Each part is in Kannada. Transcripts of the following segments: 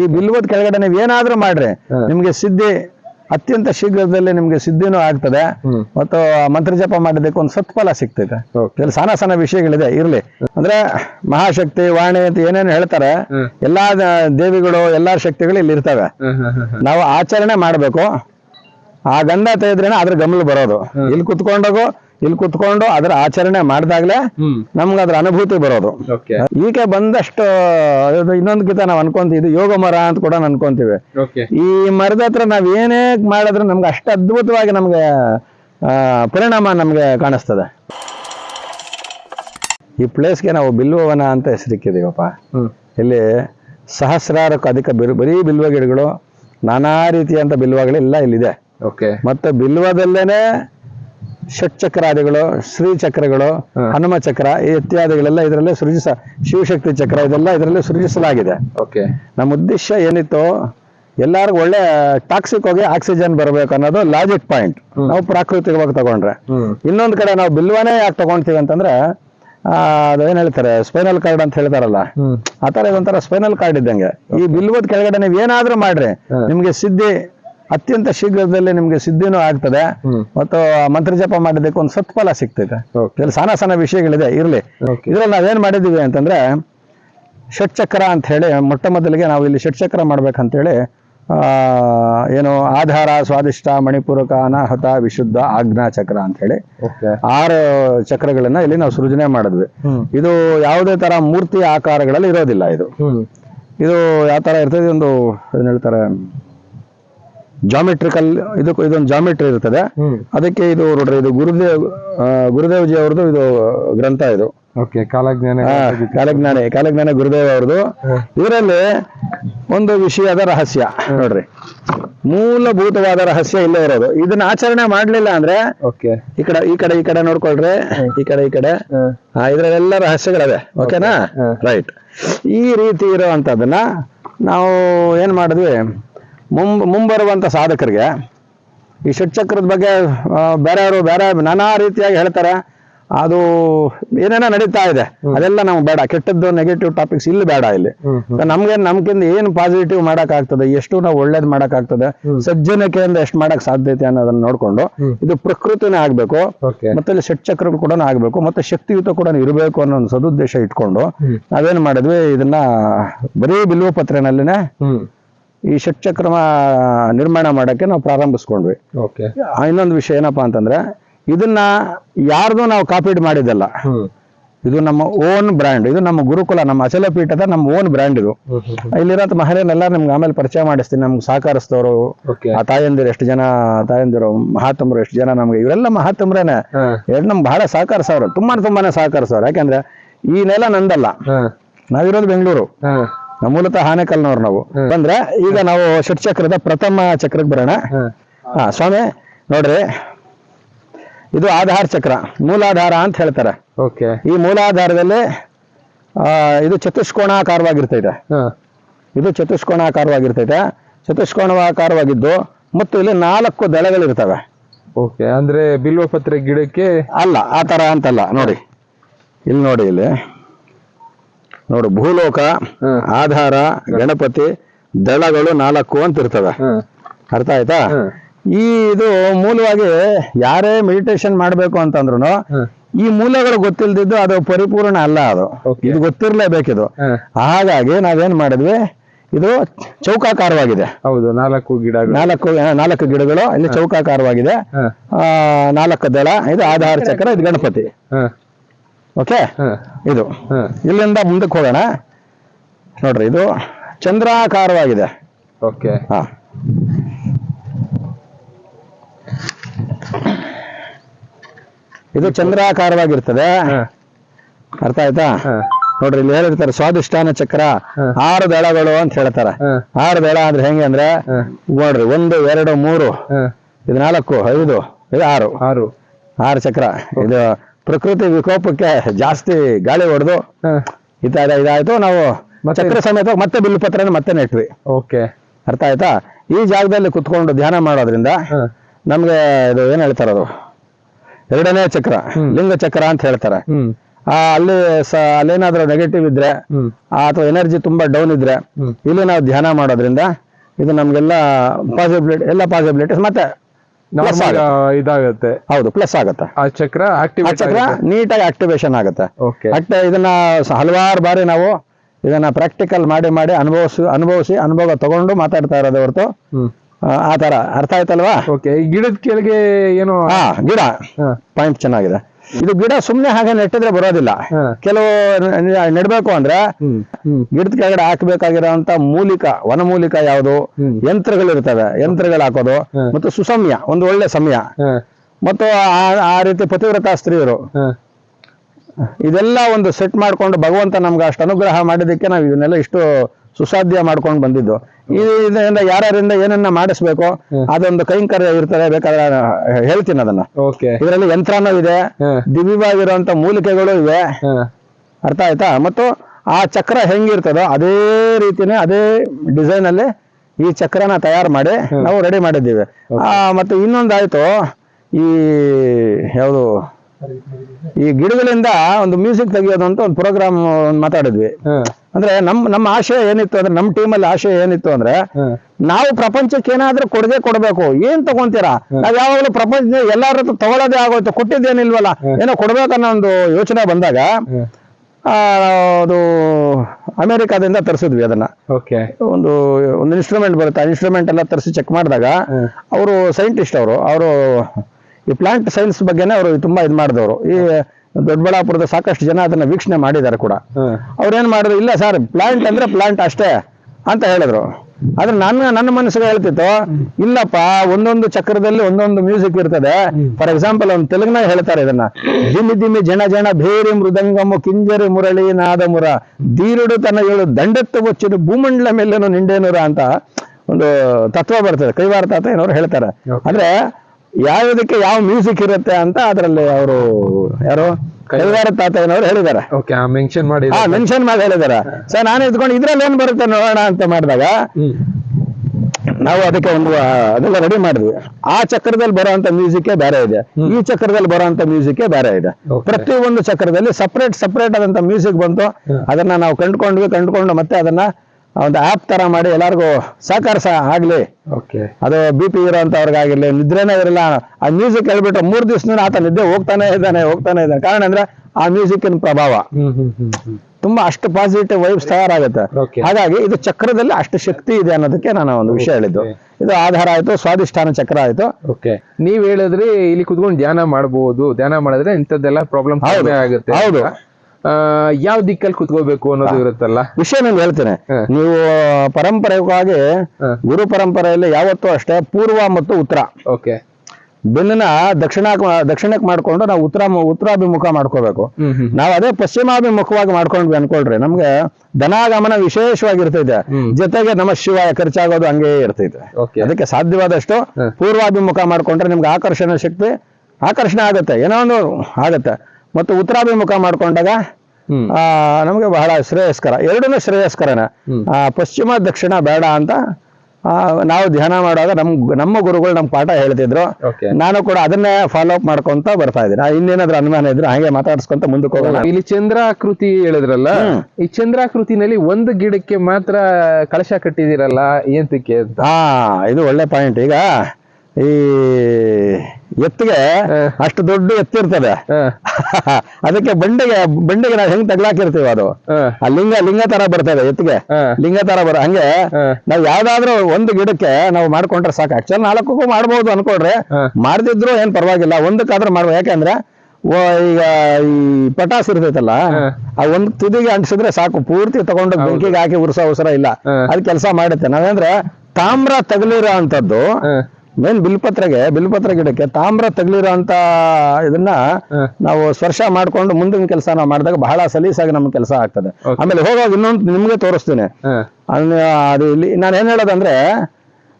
ಈ ಬಿಲ್ವದ ಕೆಳಗಡೆ ನೀವು ಏನಾದ್ರೂ ಮಾಡ್ರಿ ನಿಮ್ಗೆ ಸಿದ್ಧಿ ಅತ್ಯಂತ ಶೀಘ್ರದಲ್ಲಿ ನಿಮ್ಗೆ ಸಿದ್ಧಿನೂ ಆಗ್ತದೆ. ಮತ್ತು ಮಂತ್ರ ಜಪ ಮಾಡಿದ್ದಕ್ಕೆ ಒಂದು ಸತ್ಫಲ ಸಿಗ್ತೈತೆ. ಇಲ್ಲಿ ಸಣ್ಣ ಸಣ್ಣ ವಿಷಯಗಳಿದೆ ಇರ್ಲಿ. ಅಂದ್ರೆ ಮಹಾಶಕ್ತಿ ವಾಣಿ ಅಂತ ಏನೇನು ಹೇಳ್ತಾರೆ ಎಲ್ಲಾ ದೇವಿಗಳು ಎಲ್ಲಾ ಶಕ್ತಿಗಳು ಇಲ್ಲಿ ಇರ್ತವೆ. ನಾವು ಆಚರಣೆ ಮಾಡ್ಬೇಕು. ಆ ಗಂಡ ತೆಗೆದ್ರೇನೆ ಅದ್ರ ಗಮಲು ಬರೋದು. ಇಲ್ಲಿ ಕುತ್ಕೊಂಡಾಗು ಇಲ್ಲಿ ಕುತ್ಕೊಂಡು ಅದ್ರ ಆಚರಣೆ ಮಾಡಿದಾಗ್ಲೇ ನಮ್ಗ ಅದ್ರ ಅನುಭೂತಿ ಬರೋದು. ಈಕೆ ಬಂದಷ್ಟು ಇನ್ನೊಂದು ಕಿತ ನಾವು ಅನ್ಕೊಂತೀವಿ ಇದು ಯೋಗ ಮರ ಅಂತ ಕೂಡ ಅನ್ಕೊಂತೀವಿ. ಈ ಮರದ ಹತ್ರ ನಾವ್ ಏನೇ ಮಾಡಿದ್ರೆ ನಮ್ಗೆ ಅಷ್ಟು ಅದ್ಭುತವಾಗಿ ನಮ್ಗೆ ಪರಿಣಾಮ ನಮ್ಗೆ ಕಾಣಿಸ್ತದೆ. ಈ ಪ್ಲೇಸ್ಗೆ ನಾವು ಬಿಲ್ವವನ ಅಂತ ಹೆಸರಿಕ್ಕಿದೀವಪ್ಪ ಇಲ್ಲಿ ಸಹಸ್ರಾರಕ್ಕೂ ಅಧಿಕ ಬಿಲ್ ಬರೀ ಬಿಲ್ವ ಗಿಡಗಳು ನಾನಾ ರೀತಿಯಂತ ಬಿಲ್ವಗಳೆಲ್ಲ ಇಲ್ಲಿದೆ. ಓಕೆ ಮತ್ತೆ ಬಿಲ್ವದಲ್ಲೇನೆ ಷಟ್ಚಕ್ರಾದಿಗಳು ಶ್ರೀ ಚಕ್ರಗಳು ಹನುಮ ಚಕ್ರ ಈ ಇತ್ಯಾದಿಗಳೆಲ್ಲ ಇದರಲ್ಲೇ ಸೃಜಿಸ ಶಿವಶಕ್ತಿ ಚಕ್ರ ಇದೆಲ್ಲ ಇದರಲ್ಲಿ ಸೃಜಿಸಲಾಗಿದೆ. ಓಕೆ. ನಮ್ಮ ಉದ್ದೇಶ ಏನಿತ್ತು ಎಲ್ಲರಿಗೂ ಒಳ್ಳೆ ಟಾಕ್ಸಿಕ್ ಹೋಗಿ ಆಕ್ಸಿಜನ್ ಬರಬೇಕು ಅನ್ನೋದು ಲಾಜಿಕ್ ಪಾಯಿಂಟ್. ನಾವು ಪ್ರಾಕೃತಿಕವಾಗಿ ತಗೊಂಡ್ರೆ. ಇನ್ನೊಂದು ಕಡೆ ನಾವು ಬಿಲ್ವನೇ ಯಾಕೆ ತಗೊಂತೀವಿ ಅಂತಂದ್ರೆ ಆ, ಅದು ಏನ್ ಹೇಳ್ತಾರೆ ಸ್ಪೈನಲ್ ಕಾರ್ಡ್ ಅಂತ ಹೇಳ್ತಾರಲ್ಲ ಆತರ ಇದೊಂಥರ ಸ್ಪೈನಲ್ ಕಾರ್ಡ್ ಇದ್ದಂಗೆ. ಈ ಬಿಲ್ವದ ಕೆಳಗಡೆ ನೀವ್ ಏನಾದ್ರೂ ಮಾಡ್ರಿ ನಿಮ್ಗೆ ಸಿದ್ಧಿ ಅತ್ಯಂತ ಶೀಘ್ರದಲ್ಲಿ ನಿಮ್ಗೆ ಸಿದ್ಧಿನೂ ಆಗ್ತದೆ. ಮತ್ತು ಮಂತ್ರ ಜಪ ಮಾಡಿದ್ದಕ್ಕೆ ಒಂದು ಸತ್ಫಲ ಸಿಗ್ತೈತೆ. ಇದ್ರಲ್ಲಿ ಸಣ್ಣ ಸಣ್ಣ ವಿಷಯಗಳಿದೆ ಇರಲಿ. ಇದ್ರಲ್ಲಿ ನಾವೇನ್ ಮಾಡಿದೀವಿ ಅಂತಂದ್ರೆ ಷಟ್ಚಕ್ರ ಅಂತ ಹೇಳಿ ಮೊಟ್ಟ ಮೊದಲಿಗೆ ನಾವು ಇಲ್ಲಿ ಷಟ್ಚಕ್ರ ಮಾಡ್ಬೇಕಂತೇಳಿ ಆ ಏನು ಆಧಾರ ಸ್ವಾದಿಷ್ಟ ಮಣಿಪೂರಕ ಅನಾಹತ ವಿಶುದ್ಧ ಆಜ್ಞಾ ಚಕ್ರ ಅಂತ ಹೇಳಿ ಆರು ಚಕ್ರಗಳನ್ನ ಇಲ್ಲಿ ನಾವು ಸೃಜನೆ ಮಾಡಿದ್ವಿ. ಇದು ಯಾವುದೇ ತರ ಮೂರ್ತಿ ಆಕಾರಗಳಲ್ಲಿ ಇರೋದಿಲ್ಲ ಇದು. ಇದು ಯಾವ ತರ ಇರ್ತದೆ ಒಂದು ಏನ್ ಹೇಳ್ತಾರೆ ಜಾಮೆಟ್ರಿಕಲ್ ಇದಕ್ಕೂ ಇದೊಂದು ಜಾಮೆಟ್ರಿ ಇರ್ತದೆ ಅದಕ್ಕೆ ಇದು ನೋಡ್ರಿ ಇದು ಗುರುದೇವ್ ಗುರುದೇವಜಿ ಅವ್ರದ್ದು ಇದು ಗ್ರಂಥ ಇದು. ಓಕೆ ಕಾಲಜ್ಞಾನ ಕಾಲಜ್ಞಾನಿ ಕಾಲಜ್ಞಾನ ಗುರುದೇವ್ ಅವ್ರದ್ದು. ಇದರಲ್ಲಿ ಒಂದು ವಿಷಯದ ರಹಸ್ಯ ನೋಡ್ರಿ. ಮೂಲಭೂತವಾದ ರಹಸ್ಯ ಇಲ್ಲೇ ಇರೋದು. ಇದನ್ನ ಆಚರಣೆ ಮಾಡ್ಲಿಲ್ಲ ಅಂದ್ರೆ ಓಕೆ ಈ ಕಡೆ ಈ ಕಡೆ ಈ ಕಡೆ ನೋಡ್ಕೊಳ್ರಿ. ಈ ಕಡೆ ಈ ಕಡೆ. ಇದ್ರಲ್ಲೆಲ್ಲ ರಹಸ್ಯಗಳಿವೆ. ಓಕೆನಾ ರೈಟ್ ಈ ರೀತಿ ಇರೋವಂಥದ್ದನ್ನ ನಾವು ಏನ್ ಮಾಡಿದ್ವಿ? ಮುಂಬ ಮುಂಬರುವಂತ ಸಾಧಕರಿಗೆ ಈ ಷಟ್ಚಕ್ರದ ಬಗ್ಗೆ ಬೇರೆಯವರು ಬೇರೆ ನಾನಾ ರೀತಿಯಾಗಿ ಹೇಳ್ತಾರೆ. ಅದು ಏನೇನೋ ನಡೀತಾ ಇದೆ. ಅದೆಲ್ಲ ನಮ್ಗೆ ಬೇಡ. ಕೆಟ್ಟದ್ದು ನೆಗೆಟಿವ್ ಟಾಪಿಕ್ಸ್ ಇಲ್ಲಿ ಬೇಡ ಇಲ್ಲಿ. ನಮ್ಗೆ ನಮ್ಕಿಂದ ಏನು ಪಾಸಿಟಿವ್ ಮಾಡಕ್ ಆಗ್ತದೆ ಎಷ್ಟು ನಾವು ಒಳ್ಳೇದ್ ಮಾಡಕ್ ಆಗ್ತದೆ ಸಜ್ಜನಿಕೆಯಿಂದ ಎಷ್ಟು ಮಾಡಕ್ ಸಾಧ್ಯತೆ ಅನ್ನೋದನ್ನ ನೋಡ್ಕೊಂಡು ಇದು ಪ್ರಕೃತಿನೇ ಆಗ್ಬೇಕು. ಮತ್ತೆ ಇಲ್ಲಿ ಷಟ್ಚಕ್ರ ಕೂಡ ಆಗ್ಬೇಕು. ಮತ್ತೆ ಶಕ್ತಿಯುತ ಕೂಡ ಇರಬೇಕು ಅನ್ನೋ ಒಂದು ಸದುದ್ದೇಶ ಇಟ್ಕೊಂಡು. ನಾವೇನ್ ಮಾಡಿದ್ವಿ ಇದನ್ನ ಬರೀ ಬಿಲ್ವ ಪತ್ರೆನಲ್ಲಿನೇ ಈ ಷಟ್ಚಕ್ರಮ ನಿರ್ಮಾಣ ಮಾಡಕ್ಕೆ ನಾವು ಪ್ರಾರಂಭಿಸ್ಕೊಂಡ್ವಿ. ಓಕೆ. ಇನ್ನೊಂದು ವಿಷಯ ಏನಪ್ಪಾ ಅಂತಂದ್ರೆ ಇದನ್ನ ಯಾರ್ದು ನಾವು ಕಾಪಿಡ್ ಮಾಡಿದ್ದಲ್ಲ. ಇದು ನಮ್ಮ ಓನ್ ಬ್ರ್ಯಾಂಡ್ ಇದು ನಮ್ಮ ಗುರುಕುಲ ನಮ್ಮ ಅಚಲ ಪೀಠದ ನಮ್ಮ ಓನ್ ಬ್ರ್ಯಾಂಡ್ ಇದು. ಇಲ್ಲಿರೋ ಇಲ್ಲಿರೋಂಥ ಮಹಿಳೆಯನ್ನೆಲ್ಲ ನಿಮ್ಗೆ ಆಮೇಲೆ ಪರಿಚಯ ಮಾಡಿಸ್ತೀನಿ ನಮ್ಗೆ ಸಹಕರಿಸಿದವರು ಆ ತಾಯಂದಿರು ಎಷ್ಟು ಜನ ತಾಯಂದಿರು ಮಹಾತ್ಮರು ಎಷ್ಟು ಜನ ನಮ್ಗೆ ಇವರೆಲ್ಲ ಎರಡು ನಮ್ಗೆ ಬಹಳ ಸಹಕರಿಸವ್ರು ತುಂಬಾ ತುಂಬಾನೇ ಸಹಕರಿಸವ್ರು. ಯಾಕಂದ್ರೆ ಈ ನೆಲ ನಂದಲ್ಲ. ನಾವಿರೋದು ಬೆಂಗಳೂರು. ನಾವು ಮೂಲತಃ ಹಾನೇಕಲ್ನವ್ರು ನಾವು. ಬಂದ್ರೆ ಈಗ ನಾವು ಷಟ್ಚಕ್ರದ ಪ್ರಥಮ ಚಕ್ರಕ್ಕೆ ಬರೋಣ. ಹಾ ಸ್ವಾಮಿ ನೋಡ್ರಿ. ಇದು ಆಧಾರ ಚಕ್ರ ಮೂಲಾಧಾರ ಅಂತ ಹೇಳ್ತಾರೆ. ಓಕೆ. ಈ ಮೂಲಾಧಾರದಲ್ಲಿ ಆ, ಇದು ಚತುಷ್ಕೋಣಾಕಾರವಾಗಿರ್ತೈತೆ. ಇದು ಚತುಷ್ಕೋಣಾಕಾರವಾಗಿರ್ತೈತೆ. ಚತುಷ್ಕೋಣಾಕಾರವಾಗಿದ್ದು ಮತ್ತು ಇಲ್ಲಿ ನಾಲ್ಕು ದಳಗಳಿರ್ತವೆ. ಓಕೆ ಅಂದ್ರೆ ಬಿಲ್ವಪತ್ರೆ ಗಿಡಕ್ಕೆ ಅಲ್ಲ ಆ ತರ ಅಂತಲ್ಲ ನೋಡಿ. ಇಲ್ಲಿ ನೋಡಿ ಇಲ್ಲಿ. ನೋಡು ಭೂಲೋಕ ಆಧಾರ ಗಣಪತಿ ದಳಗಳು ನಾಲ್ಕು ಅಂತ ಇರ್ತವೆ ಅರ್ಥ ಆಯ್ತಾ? ಈ ಇದು ಮೂಲವಾಗಿ ಯಾರೇ ಮೆಡಿಟೇಷನ್ ಮಾಡ್ಬೇಕು ಅಂತಂದ್ರು ಈ ಮೂಲಗಳು ಗೊತ್ತಿಲ್ದಿದ್ದು ಅದು ಪರಿಪೂರ್ಣ ಅಲ್ಲ ಅದು. ಇದು ಗೊತ್ತಿರ್ಲೇಬೇಕಿದು. ಹಾಗಾಗಿ ನಾವೇನ್ ಮಾಡಿದ್ವಿ? ಇದು ಚೌಕಾಕಾರವಾಗಿದೆ. ಹೌದು ನಾಲ್ಕು ಗಿಡ ನಾಲ್ಕು ನಾಲ್ಕು ಗಿಡಗಳು ಇಲ್ಲಿ ಚೌಕಾಕಾರವಾಗಿದೆ. ಆ, ನಾಲ್ಕು ದಳ ಇದು ಆಧಾರ ಚಕ್ರ ಇದು ಗಣಪತಿ. ಓಕೆ? ಇದು. ಇಲ್ಲಿಂದ ಮುಂದಕ್ಕೆ ಹೋಗೋಣ. ನೋಡ್ರಿ ಇದು ಚಂದ್ರಾಕಾರವಾಗಿದೆ. ಓಕೆ. ಹಾ. ಇದು ಚಂದ್ರಾಕಾರವಾಗಿರ್ತದೆ. ಅರ್ಥ ಆಯ್ತಾ? ನೋಡ್ರಿ ಇಲ್ಲಿ ಹೇಳಿರ್ತಾರೆ ಸ್ವಾದಿಷ್ಟಾನ ಚಕ್ರ. ಆರು ದಳಗಳು ಅಂತ ಹೇಳ್ತಾರೆ. ಆರು ದಳ ಅಂದ್ರೆ ಹೆಂಗೆ ಅಂದ್ರೆ ನೋಡ್ರಿ ಒಂದು ಎರಡು ಮೂರು ಇದು ನಾಲ್ಕು ಐದು ಇದು ಆರು. ಆರು. ಆರು ಚಕ್ರ. ಇದು ಪ್ರಕೃತಿ ವಿಕೋಪಕ್ಕೆ ಜಾಸ್ತಿ ಗಾಳಿ ಹೊಡೆದು ಇದಾದ ಇದಾಯ್ತು ನಾವು ಚಕ್ರ ಸಮೇತ ಮತ್ತೆ ಬಿಲ್ಪತ್ರನ ಮತ್ತೆ ನೆಟ್ವಿ. ಓಕೆ. ಅರ್ಥ ಆಯ್ತಾ? ಈ ಜಾಗದಲ್ಲಿ ಕುತ್ಕೊಂಡು ಧ್ಯಾನ ಮಾಡೋದ್ರಿಂದ ನಮ್ಗೆ ಇದು ಏನ್ ಹೇಳ್ತಾರ ಅದು? ಎರಡನೇ ಚಕ್ರ ಲಿಂಗ ಚಕ್ರ ಅಂತ ಹೇಳ್ತಾರೆ. ಅಲ್ಲಿ ಅಲ್ಲೇನಾದ್ರೂ ನೆಗೆಟಿವ್ ಇದ್ರೆ ಅಥವಾ ಎನರ್ಜಿ ತುಂಬಾ ಡೌನ್ ಇದ್ರೆ. ಇಲ್ಲಿ ನಾವು ಧ್ಯಾನ ಮಾಡೋದ್ರಿಂದ ಇದು ನಮ್ಗೆಲ್ಲ ಪಾಸಿಬಿಲಿಟಿ ಎಲ್ಲ ಪಾಸಿಬಿಲಿಟೀಸ್ ಮತ್ತೆ ನಾರ್ಮಲ್ ಆಗುತ್ತೆ. ಹೌದು ಪ್ಲಸ್ ಆಗುತ್ತೆ. ಆ ಚಕ್ರ ಆ ಆಕ್ಟಿವೇಟ್ ಚಕ್ರ ನೀಟಾಗಿ ಆಕ್ಟಿವೇಶನ್ ಆಗುತ್ತೆ. ಓಕೆ ಅಟ್ ಇದನ್ನ ಸ- ಹಲವಾರು ಬಾರಿ ನಾವು ಇದನ್ನ ಪ್ರಾಕ್ಟಿಕಲ್ ಮಾಡಿ ಮಾಡಿ ಅನುಭವಿಸಿ ಅನುಭವಿಸಿ ಅನುಭವ ತಗೊಂಡು ಮಾತಾಡ್ತಾ ಇರೋದು ಹೊರತು ಹ್ಮ್. ಆ, ಆ ತರ ಅರ್ಥ ಆಯ್ತಲ್ವಾ? ಓಕೆ ಈ ಗಿಡದ ಕೆಳಗೆ ಏನು ಹಾ ಗಿಡ. ಹಾ, ಪಾಯಿಂಟ್ ಚೆನ್ನಾಗಿದೆ. ಇದು ಗಿಡ ಸುಮ್ನೆ ಹಾಗೆ ನೆಟ್ಟಿದ್ರೆ ಬರೋದಿಲ್ಲ. ಕೆಲವು ನೆಡ್ಬೇಕು ಅಂದ್ರೆ ಗಿಡದ ಕೆಳಗಡೆ ಹಾಕಬೇಕಾಗಿರೋಂತ ಮೂಲಿಕ ವನಮೂಲಿಕ ಯಾವುದು? ಯಂತ್ರಗಳು ಯಂತ್ರಗಳಿರ್ತವೆ. ಯಂತ್ರಗಳು ಹಾಕೋದು. ಮತ್ತು ಸುಸಮ್ಯ ಒಂದು ಒಳ್ಳೆ ಸಮಯ. ಮತ್ತು ಆ- ಆ ರೀತಿ ಪತಿವ್ರತ ಸ್ತ್ರೀಯರು. ಇದೆಲ್ಲ ಒಂದು ಸೆಟ್ ಮಾಡ್ಕೊಂಡು ಭಗವಂತ ನಮ್ಗೆ ಅಷ್ಟು ಅನುಗ್ರಹ ಮಾಡಿದಕ್ಕೆ ನಾವು ಇದನ್ನೆಲ್ಲ ಇಷ್ಟು ಸುಸಾಧ್ಯ ಮಾಡ್ಕೊಂಡು ಬಂದಿದ್ದು. ಈ ಇದರಿಂದ ಯಾರ್ಯಾರಿಂದ ಏನನ್ನ ಮಾಡಿಸ್ಬೇಕು. ಅದೊಂದು ಕೈಂಕರ್ಯ ಇರ್ತದೆ ಬೇಕಾದ್ರೆ ಹೇಳ್ತೀನಿ ಅದನ್ನ. ಇದರಲ್ಲಿ ಯಂತ್ರನೂ ಇದೆ ದಿವ್ಯವಾಗಿರುವಂತ ಮೂಲಿಕೆಗಳು ಇವೆ. ಅರ್ಥ ಆಯ್ತಾ? ಮತ್ತು ಆ ಚಕ್ರ ಹೆಂಗಿರ್ತದೋ ಅದೇ ರೀತಿನೇ ಅದೇ ಡಿಸೈನ್ ಅಲ್ಲಿ ಈ ಚಕ್ರನ ತಯಾರು ಮಾಡಿ ನಾವು ರೆಡಿ ಮಾಡಿದ್ದೀವಿ. ಆ, ಮತ್ತೆ ಇನ್ನೊಂದಾಯ್ತು ಈ ಯಾವುದು ಈ ಗಿಡಗಳಿಂದ ಒಂದು ಮ್ಯೂಸಿಕ್ ತೆಗಿಯೋದು ಅಂತ ಒಂದು ಪ್ರೋಗ್ರಾಮ್ ಮಾತಾಡಿದ್ವಿ. ಅಂದ್ರೆ ನಮ್ ನಮ್ಮ ಆಶಯ ಏನಿತ್ತು ಅಂದ್ರೆ ನಮ್ಮ ಟೀಮಲ್ಲಿ ಆಶಯ ಏನಿತ್ತು ಅಂದ್ರೆ ನಾವು ಪ್ರಪಂಚಕ್ಕೆ ಏನಾದ್ರೂ ಕೊಡುಗೆ ಕೊಡಬೇಕು ಏನ್ ತಗೊಂತೀರಾ? ನಾವ್ ಯಾವಾಗಲೂ ಪ್ರಪಂಚ ಎಲ್ಲಾರ ಹತ್ರ ತಗೊಳ್ಳೋದೇ ಆಗೋಯ್ತು ಕೊಟ್ಟಿದ್ದೇನಿಲ್ವಲ್ಲ ಏನೋ ಕೊಡ್ಬೇಕನ್ನೋ ಒಂದು ಯೋಚನೆ ಬಂದಾಗ ಆ, ಅದು ಅಮೆರಿಕಾದಿಂದ ತರಿಸಿದ್ವಿ ಅದನ್ನ. ಒಂದು ಒಂದು ಇನ್ಸ್ಟ್ರೂಮೆಂಟ್ ಬರುತ್ತೆ ಆ ಇನ್ಸ್ಟ್ರೂಮೆಂಟ್ ಎಲ್ಲ ತರಿಸಿ ಚೆಕ್ ಮಾಡಿದಾಗ. ಅವರು ಸೈಂಟಿಸ್ಟ್ ಅವರು ಅವರು ಈ ಪ್ಲಾಂಟ್ ಸೈನ್ಸ್ ಬಗ್ಗೆನೇ ಅವರು ತುಂಬಾ ಇದು ಮಾಡಿದವರು. ಈ ದೊಡ್ಡಬಳ್ಳಾಪುರದ ಸಾಕಷ್ಟು ಜನ ಅದನ್ನ ವೀಕ್ಷಣೆ ಮಾಡಿದ್ದಾರೆ ಕೂಡ. ಅವ್ರೇನ್ ಮಾಡಿದ್ರು ಇಲ್ಲ ಸರ್ ಪ್ಲಾಂಟ್ ಅಂದ್ರೆ ಪ್ಲಾಂಟ್ ಅಷ್ಟೇ ಅಂತ ಹೇಳಿದ್ರು. ಆದ್ರೆ ನನ್ನ ನನ್ನ ಮನಸ್ಸಿಗೆ ಹೇಳ್ತಿತ್ತು ಇಲ್ಲಪ್ಪ ಒಂದೊಂದು ಚಕ್ರದಲ್ಲಿ ಒಂದೊಂದು ಮ್ಯೂಸಿಕ್ ಇರ್ತದೆ. ಫಾರ್ ಎಕ್ಸಾಂಪಲ್ ಒಂದು ತೆಲುಗಿನಾಗ ಹೇಳ್ತಾರೆ ಇದನ್ನ. ದಿಮಿ ದಿಮಿ ಜನ ಜನ ಭೇರಿ ಮೃದಂಗಮು ಕಿಂಜರಿ ಮುರಳಿ ನಾದಮುರ ದೀರುಡು ತನ್ನ ಏಳು ದಂಡೆತ್ತು ಬೊಚ್ಚಿದು ಭೂಮಂಡಲ ಮೇಲೇನು ನಿಂಡೇನುರ ಅಂತ ಒಂದು ತತ್ವ ಬರ್ತದೆ. ಕೈವಾರ ತಾತ ಏನವ್ರು ಹೇಳ್ತಾರೆ. ಅಂದ್ರೆ ಯಾವುದಕ್ಕೆ ಯಾವ ಮ್ಯೂಸಿಕ್ ಇರುತ್ತೆ ಅಂತ ಅದರಲ್ಲಿ ಅವರು ಯಾರು ಕೈವಾರ ತಾತಯ್ಯನವರು ಹೇಳಿದ್ದಾರೆ ಓಕೆ ಆ ಮೆನ್ಷನ್ ಮಾಡಿ ಹಾ ಮೆನ್ಷನ್ ಮಾಡಿ ಹೇಳಿದಾರೆ. ಸರ್ ನಾನು ಇದ್ಕೊಂಡು ಇದ್ರಲ್ಲಿ ಏನ್ ಬರುತ್ತೆ ನೋಡೋಣ ಅಂತ ಮಾಡಿದಾಗ ನಾವು ಅದಕ್ಕೆ ಒಂದು ಅದೆಲ್ಲ ರೆಡಿ ಮಾಡಿದ್ವಿ. ಆ ಚಕ್ರದಲ್ಲಿ ಬರುವಂತ ಮ್ಯೂಸಿಕ್ ಬೇರೆ ಇದೆ. ಈ ಚಕ್ರದಲ್ಲಿ ಬರುವಂತ ಮ್ಯೂಸಿಕ್ ಬೇರೆ ಇದೆ. ಪ್ರತಿ ಒಂದು ಚಕ್ರದಲ್ಲಿ ಸಪರೇಟ್ ಸಪರೇಟ್ ಆದಂತ ಮ್ಯೂಸಿಕ್ ಬಂತು. ಅದನ್ನ ನಾವು ಕಂಡುಕೊಂಡ್ವಿ ಕಂಡುಕೊಂಡು ಮತ್ತೆ ಅದನ್ನ ಒಂದು ಆಪ್ ತರ ಮಾಡಿ ಎಲ್ಲರಿಗೂ ಸಹಕಾರ ಸಹ ಆಗ್ಲಿ. ಓಕೆ ಅದು ಬಿ ಪಿ ಇರೋಂಥವ್ರಿಗಾಗಿರ್ಲಿ ನಿದ್ರೆನೇ ಇರಲ್ಲ. ಆ ಮ್ಯೂಸಿಕ್ ಹೇಳ್ಬಿಟ್ಟು ಮೂರು ದಿವಸದಿಂದ ಆತ ನಿದ್ದೆ ಹೋಗ್ತಾನೆ ಇದ್ದಾನೆ ಹೋಗ್ತಾನೆ ಇದ್ದಾನೆ. ಕಾರಣ ಅಂದ್ರೆ ಆ ಮ್ಯೂಸಿಕ್ಕಿನ ಪ್ರಭಾವ. ತುಂಬಾ ಅಷ್ಟು ಪಾಸಿಟಿವ್ ವೈಬ್ಸ್ ತಯಾರಾಗುತ್ತೆ. ಹಾಗಾಗಿ ಇದು ಚಕ್ರದಲ್ಲಿ ಅಷ್ಟು ಶಕ್ತಿ ಇದೆ ಅನ್ನೋದಕ್ಕೆ ನಾನು ಒಂದು ವಿಷಯ ಹೇಳಿದ್ದು. ಇದು ಆಧಾರ ಆಯ್ತು ಸ್ವಾದಿಷ್ಠಾನ ಚಕ್ರ ಆಯ್ತು. ಓಕೆ ನೀವ್ ಹೇಳಿದ್ರಿ ಇಲ್ಲಿ ಕುತ್ಕೊಂಡು ಧ್ಯಾನ ಮಾಡಬಹುದು ಧ್ಯಾನ ಮಾಡಿದ್ರೆ ಇಂಥದ್ದೆಲ್ಲ ಪ್ರಾಬ್ಲಮ್ ಆಗುತ್ತೆ ಹೌದು. ಆ, ಯಾವ ದಿಕ್ಕಲ್ಲಿ ಕುತ್ಕೋಬೇಕು ಅನ್ನೋದು ಇರುತ್ತಲ್ಲ? ವಿಷಯ ನಾನು ಹೇಳ್ತೇನೆ. ನೀವು ಪರಂಪರೆಗಾಗಿ. ಗುರು ಪರಂಪರೆಯಲ್ಲಿ ಯಾವತ್ತೂ ಅಷ್ಟೇ ಪೂರ್ವ ಮತ್ತು ಉತ್ತರ. ಓಕೆ. ಬೆನ್ನನ್ನ ದಕ್ಷಿಣ ದಕ್ಷಿಣಕ್ಕೆ ಮಾಡ್ಕೊಂಡು ನಾವು ಉತ್ತರ ಉತ್ತರಾಭಿಮುಖ ಮಾಡ್ಕೋಬೇಕು. ನಾವು ಅದೇ ಪಶ್ಚಿಮಾಭಿಮುಖವಾಗಿ ಮಾಡ್ಕೊಂಡ್ವಿ ಅನ್ಕೊಳ್ರಿ. ನಮ್ಗೆ ಧನಾಗಮನ ವಿಶೇಷವಾಗಿರ್ತೈತೆ. ಹ್ಮ್. ಜೊತೆಗೆ ನಮ್ಮ ಶಿವ ಖರ್ಚಾಗೋದು ಹಂಗೆ ಇರ್ತೈತೆ. ಅದಕ್ಕೆ ಸಾಧ್ಯವಾದಷ್ಟು. ಪೂರ್ವಾಭಿಮುಖ ಮಾಡ್ಕೊಂಡ್ರೆ ನಿಮ್ಗೆ ಆಕರ್ಷಣ ಶಕ್ತಿ ಆಕರ್ಷಣೆ ಆಗುತ್ತೆ. ಏನೋ ಒಂದು ಆಗುತ್ತೆ. ಮತ್ತು ಉತ್ತರಾಭಿಮುಖ ಮಾಡ್ಕೊಂಡಾಗ ಆ, ನಮಗೆ ಬಹಳ ಶ್ರೇಯಸ್ಕರ ಎರಡನೇ ಶ್ರೇಯಸ್ಕರನೇ. ಪಶ್ಚಿಮ ದಕ್ಷಿಣ ಬೇಡ ಅಂತ ಆ, ನಾವು ಧ್ಯಾನ ಮಾಡುವಾಗ ನಮ್ ನಮ್ಮ ಗುರುಗಳು ನಮ್ ಪಾಠ ಹೇಳ್ತಿದ್ರು. ನಾನು ಕೂಡ ಅದನ್ನೇ ಫಾಲೋ ಅಪ್ ಮಾಡ್ಕೊಂತ ಬರ್ತಾ ಇದ್ದೀನಿ. ಇನ್ನೇನಾದ್ರು ಅನುಮಾನ ಇದ್ರೆ ಹಾಗೆ ಮಾತಾಡ್ಸ್ಕೊಂತ ಮುಂದಕ್ಕೆ ಹೋಗೋಣ. ಇಲ್ಲಿ ಚಂದ್ರಾಕೃತಿ ಹೇಳಿದ್ರಲ್ಲ ಈ ಚಂದ್ರಾಕೃತಿನಲ್ಲಿ ಒಂದು ಗಿಡಕ್ಕೆ ಮಾತ್ರ ಕಳಶ ಕಟ್ಟಿದಿರಲ್ಲ ಏಂತಕ್ಕೆ ಹಾ ಇದು ಒಳ್ಳೆ ಪಾಯಿಂಟ್ ಈಗ ಈ ಎತ್ತಿಗೆ. ಅಷ್ಟು ದೊಡ್ಡ ಎತ್ತಿರ್ತದೆ ಅದಕ್ಕೆ ಬಂಡೆಗೆ ಬಂಡೆಗೆ ನಾವು ಹೆಂಗ್ ತಗ್ಲಾಕಿರ್ತೀವಿ ಅದು. ಆ ಲಿಂಗ ಲಿಂಗ ತರ ಬರ್ತದೆ ಎತ್ತಿಗೆ. ಲಿಂಗ ತರ ಬರ ಹಂಗೆ ನಾವು ಯಾವ್ದಾದ್ರು ಒಂದು ಗಿಡಕ್ಕೆ ನಾವು ಮಾಡ್ಕೊಂಡ್ರೆ ಸಾಕು. ಆಕ್ಚುಲ್ ನಾಲ್ಕಕ್ಕೂ ಮಾಡ್ಬೋದು ಅನ್ಕೊಳ್ರಿ. ಹ. ಮಾಡ್ದಿದ್ರು ಏನ್ ಪರವಾಗಿಲ್ಲ. ಒಂದಕ್ಕಾದ್ರೂ ಮಾಡ್ಬೋದು. ಯಾಕಂದ್ರೆ ಈಗ ಈ ಪಟಾಸ್ ಇರ್ತೈತಲ್ಲ ಆ ಒಂದ್ ತುದಿಗೆ ಅಂಟಿಸಿದ್ರೆ ಸಾಕು. ಪೂರ್ತಿ ತಗೊಂಡು ಬೆಂಕಿಗೆ ಹಾಕಿ ಉರ್ಸೋ ಉಸಿರ ಇಲ್ಲ. ಅದ್ ಕೆಲಸ ಮಾಡುತ್ತೆ. ನಾವೇಂದ್ರೆ ತಾಮ್ರ ತಗಲಿರೋ ಅಂತದ್ದು ಮೇನ್ ಬಿಲ್ಪತ್ರೆಗೆ ಬಿಲ್ಪತ್ರ ಗಿಡಕ್ಕೆ ತಾಮ್ರ ತಗಲಿರೋ ಅಂತ ಇದನ್ನ ನಾವು ಸ್ಪರ್ಶ ಮಾಡ್ಕೊಂಡು ಮುಂದಿನ ಕೆಲಸ ನಾವು ಮಾಡಿದಾಗ ಬಹಳ ಸಲೀಸಾಗಿ ನಮ್ಗೆ ಕೆಲಸ ಆಗ್ತದೆ. ಆಮೇಲೆ ಹೋಗುವಾಗ ಇನ್ನೊಂದು ನಿಮ್ಗೆ ತೋರಿಸ್ತೀನಿ. ಅದು ಇಲ್ಲಿ ನಾನು ಏನ್ ಹೇಳೋದಂದ್ರೆ